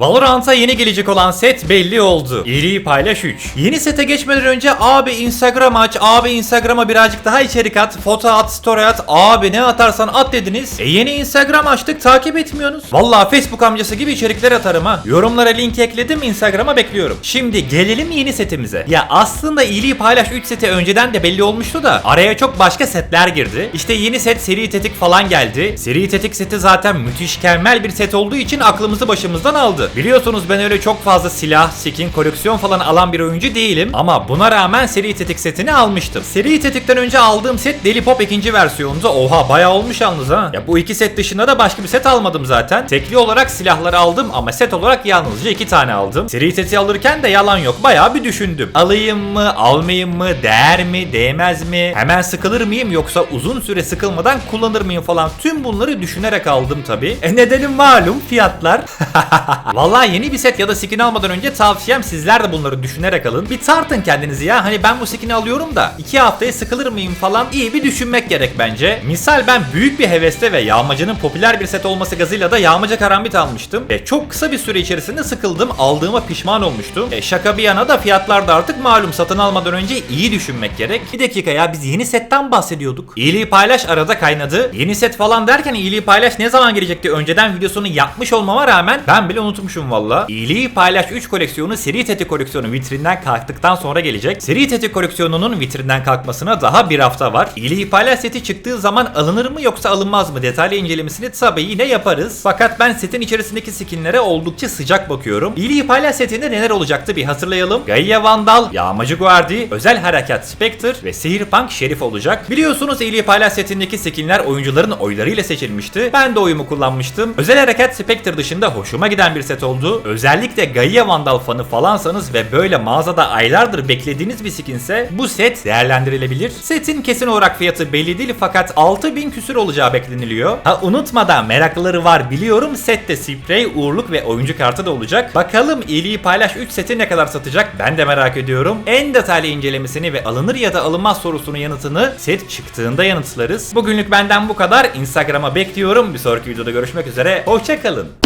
Valorant'a yeni gelecek olan set belli oldu. İyiliği paylaş 3. Yeni sete geçmeden önce abi Instagram aç, abi Instagram'a birazcık daha içerik at, foto at, story at, abi ne atarsan at dediniz. E yeni Instagram açtık takip etmiyorsunuz. Vallahi Facebook amcası gibi içerikler atarım ha. Yorumlara link ekledim Instagram'a bekliyorum. Şimdi gelelim yeni setimize. Ya aslında iyiliği paylaş 3 seti önceden de belli olmuştu da araya çok başka setler girdi. İşte yeni set seri tetik falan geldi. Seri tetik seti zaten müthiş mükemmel bir set olduğu için aklımızı başımızdan aldı. Biliyorsunuz ben öyle çok fazla silah, skin, koleksiyon falan alan bir oyuncu değilim ama buna rağmen seri tetik setini almıştım. Seri tetikten önce aldığım set Deli Pop ikinci versiyondu. Oha bayağı olmuş yalnız ha. Ya bu iki set dışında da başka bir set almadım zaten. Tekli olarak silahları aldım ama set olarak yalnızca iki tane aldım. Seri seti alırken de yalan yok bayağı bir düşündüm. Alayım mı, almayayım mı, değer mi, değmez mi, hemen sıkılır mıyım yoksa uzun süre sıkılmadan kullanır mıyım falan tüm bunları düşünerek aldım tabi. E nedenim malum fiyatlar. Vallahi yeni bir set ya da skin almadan önce tavsiyem sizler de bunları düşünerek alın. Bir tartın kendinizi ya. Hani ben bu skin'i alıyorum da 2 haftaya sıkılır mıyım falan iyi bir düşünmek gerek bence. Misal ben büyük bir heveste ve yağmacının popüler bir set olması gazıyla da yağmaca karambit almıştım. Ve çok kısa bir süre içerisinde sıkıldım. Aldığıma pişman olmuştum. E şaka bir yana da fiyatlar da artık malum satın almadan önce iyi düşünmek gerek. Bir dakika ya biz yeni setten bahsediyorduk. İyiliği paylaş arada kaynadı. Yeni set falan derken iyiliği paylaş ne zaman gelecekti? Önceden videosunu yapmış olmama rağmen ben bile unutmuşum valla. İyiliği paylaş 3 koleksiyonu seri tetik koleksiyonu vitrinden kalktıktan sonra gelecek. Seri tetik koleksiyonunun vitrinden kalkmasına daha bir hafta var. İyiliği paylaş seti çıktığı zaman alınır mı yoksa alınmaz mı detaylı incelemesini tabii yine yaparız. Fakat ben setin içerisindeki skinlere oldukça sıcak bakıyorum. İyiliği paylaş setinde neler olacaktı bir hatırlayalım. Gaia Vandal, Yağmacı Guardi, Özel Harekat Spectre ve Sihirpunk Şerif olacak. Biliyorsunuz İyiliği paylaş setindeki skinler oyuncuların oylarıyla seçilmişti. Ben de oyumu kullanmıştım. Özel Harekat Spectre dışında hoşuma giden bir set oldu. Özellikle Gaia Vandal fanı falansanız ve böyle mağazada aylardır beklediğiniz bir skinse bu set değerlendirilebilir. Setin kesin olarak fiyatı belli değil fakat 6000 küsür olacağı bekleniliyor. Ha unutmadan meraklıları var biliyorum sette sprey, uğurluk ve oyuncu kartı da olacak. Bakalım iyiliği paylaş 3 seti ne kadar satacak ben de merak ediyorum. En detaylı incelemesini ve alınır ya da alınmaz sorusunun yanıtını set çıktığında yanıtlarız. Bugünlük benden bu kadar. Instagram'a bekliyorum. Bir sonraki videoda görüşmek üzere. Hoşçakalın.